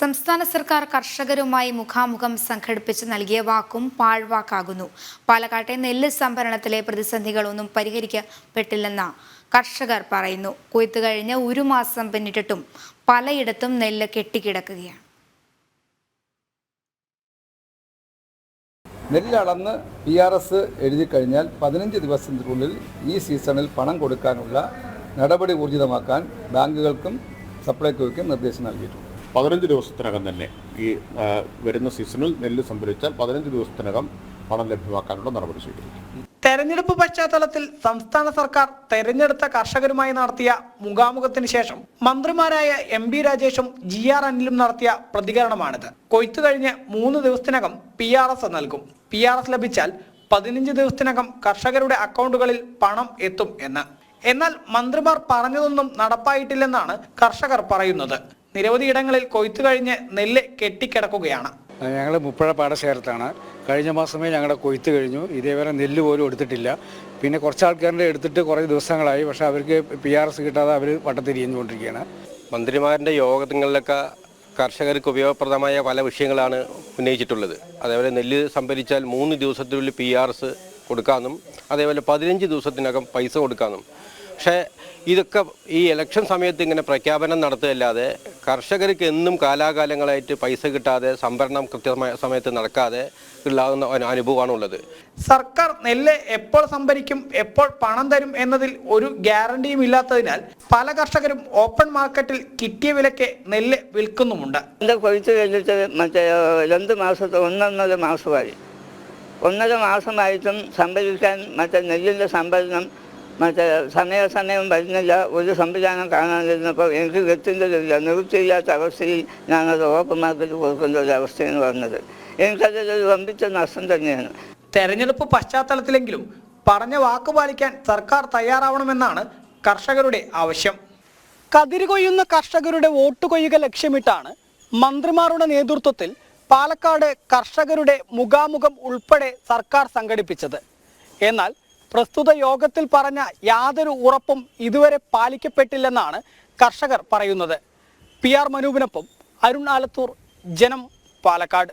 സംസ്ഥാന സർക്കാർ കർഷകരുമായി മുഖാമുഖം സംഘടിപ്പിച്ച് നൽകിയ വാക്കും പാഴ്വാക്കാകുന്നു. പാലക്കാട്ടെ നെല്ല് സംഭരണത്തിലെ പ്രതിസന്ധികളൊന്നും പരിഹരിക്കപ്പെട്ടില്ലെന്ന കർഷകർ പറയുന്നു. കൊയ്ത്ത് കഴിഞ്ഞ് ഒരു മാസം പിന്നിട്ടിട്ടും പലയിടത്തും നെല്ല് കെട്ടിക്കിടക്കുകയാണ്. നെല്ലളന്ന് പി ആർ എസ് എഴുതി കഴിഞ്ഞാൽ പതിനഞ്ച് ദിവസത്തിനുള്ളിൽ ഈ സീസണിൽ പണം കൊടുക്കാനുള്ള നടപടി ഊർജിതമാക്കാൻ ബാങ്കുകൾക്കും സപ്ലൈകോയ്ക്കും നിർദ്ദേശം നൽകിയിട്ടുണ്ട്. പതിനഞ്ച് ദിവസത്തിനകം തന്നെ ഈ വരുന്ന സീസണിൽ നെല്ല് സംഭരിച്ചാൽ പതിനഞ്ച് ദിവസത്തിനകം പണം ലഭ്യമാക്കാനുള്ള നടപടി സ്വീകരിക്കും. തെരഞ്ഞെടുപ്പ് പശ്ചാത്തലത്തിൽ സംസ്ഥാന സർക്കാർ തെരഞ്ഞെടുത്ത കർഷകരുമായി നടത്തിയ മുഖാമുഖത്തിന് ശേഷം മന്ത്രിമാരായ എം ബി രാജേഷും ജി ആർ അനിലും നടത്തിയ പ്രതികരണമാണിത്. കൊയ്ത്തു കഴിഞ്ഞ് മൂന്ന് ദിവസത്തിനകം പി ആർ എസ് നൽകും. പി ആർ എസ് ലഭിച്ചാൽ പതിനഞ്ച് ദിവസത്തിനകം കർഷകരുടെ അക്കൗണ്ടുകളിൽ പണം എത്തും എന്ന്. എന്നാൽ മന്ത്രിമാർ പറഞ്ഞതൊന്നും നടപ്പായിട്ടില്ലെന്നാണ് കർഷകർ പറയുന്നത്. നിരവധി ഇടങ്ങളിൽ കൊയ്ത്തു കഴിഞ്ഞ് നെല്ല് കെട്ടിക്കിടക്കുകയാണ്. ഞങ്ങൾ മുപ്പഴ പാടശേഖരത്താണ്. കഴിഞ്ഞ മാസമേ ഞങ്ങളുടെ കൊയ്ത്ത് കഴിഞ്ഞു. ഇതേവരെ നെല്ല് പോലും എടുത്തിട്ടില്ല. പിന്നെ കുറച്ച് ആൾക്കാരുടെ എടുത്തിട്ട് കുറേ ദിവസങ്ങളായി. പക്ഷെ അവർക്ക് പി ആർ എസ് കിട്ടാതെ അവർ വട്ടത്തിരിഞ്ഞുകൊണ്ടിരിക്കുകയാണ്. മന്ത്രിമാരുടെ യോഗങ്ങളിലൊക്കെ കർഷകർക്ക് ഉപയോഗപ്രദമായ പല വിഷയങ്ങളാണ് ഉന്നയിച്ചിട്ടുള്ളത്. അതേപോലെ നെല്ല് സംഭരിച്ചാൽ മൂന്ന് ദിവസത്തിനുള്ളിൽ പി ആർ എസ് കൊടുക്കാമെന്നും അതേപോലെ പതിനഞ്ച് ദിവസത്തിനകം പൈസ കൊടുക്കാമെന്നും. പക്ഷേ ഇതൊക്കെ ഈ ഇലക്ഷൻ സമയത്ത് ഇങ്ങനെ പ്രഖ്യാപനം നടത്തുകയല്ലാതെ കർഷകർക്ക് എന്നും കാലാകാലങ്ങളായിട്ട് പൈസ കിട്ടാതെ സംഭരണം കൃത്യമായ സമയത്ത് നടക്കാതെ ഉള്ളാകുന്ന അനുഭവമാണ് ഉള്ളത് സർക്കാർ നെല്ല് എപ്പോൾ സംഭരിക്കും എപ്പോൾ പണം തരും എന്നതിൽ ഒരു ഗ്യാരണ്ടിയും ഇല്ലാത്തതിനാൽ പല കർഷകരും ഓപ്പൺ മാർക്കറ്റിൽ കിട്ടിയ വിലയ്ക്ക് നെല്ല് വിൽക്കുന്നുമുണ്ട്. എന്റെ കൊയ്ത്ത് കഴിഞ്ഞിട്ട് മറ്റേ രണ്ട് മാസത്തെ ഒന്നൊന്നര മാസമായി. ഒന്നര മാസമായിട്ടും സംഭരിക്കാൻ മറ്റേ നെല്ലിന്റെ സംഭരണം മറ്റേ സമയാസമയം വരുന്നില്ല. ഒരു സംവിധാനം കാണാതിരുന്നപ്പോൾ എനിക്ക് കിട്ടുന്നതില്ല നിവൃത്തിയില്ലാത്ത അവസ്ഥയിൽ ഞാനത് ഓപ്പൺ മാർക്കറ്റ് കൊടുക്കുന്ന ഒരു അവസ്ഥയെന്ന് പറഞ്ഞത് എനിക്കതൊരു വമ്പിച്ച നഷ്ടം തന്നെയാണ്. തെരഞ്ഞെടുപ്പ് പശ്ചാത്തലത്തിലെങ്കിലും പറഞ്ഞ വാക്ക് പാലിക്കാൻ സർക്കാർ തയ്യാറാവണമെന്നാണ് കർഷകരുടെ ആവശ്യം. കതിര് കൊയ്യുന്ന കർഷകരുടെ വോട്ട് കൊയ്യുക ലക്ഷ്യമിട്ടാണ് മന്ത്രിമാരുടെ നേതൃത്വത്തിൽ പാലക്കാട് കർഷകരുടെ മുഖാമുഖം ഉൾപ്പെടെ സർക്കാർ സംഘടിപ്പിച്ചത്. എന്നാൽ പ്രസ്തുത യോഗത്തിൽ പറഞ്ഞ യാതൊരു ഉറപ്പും ഇതുവരെ പാലിക്കപ്പെട്ടില്ലെന്നാണ് കർഷകർ പറയുന്നത്. പി ആർ മനൂപിനൊപ്പം അരുൺ ആലത്തൂർ ജനം പാലക്കാട്.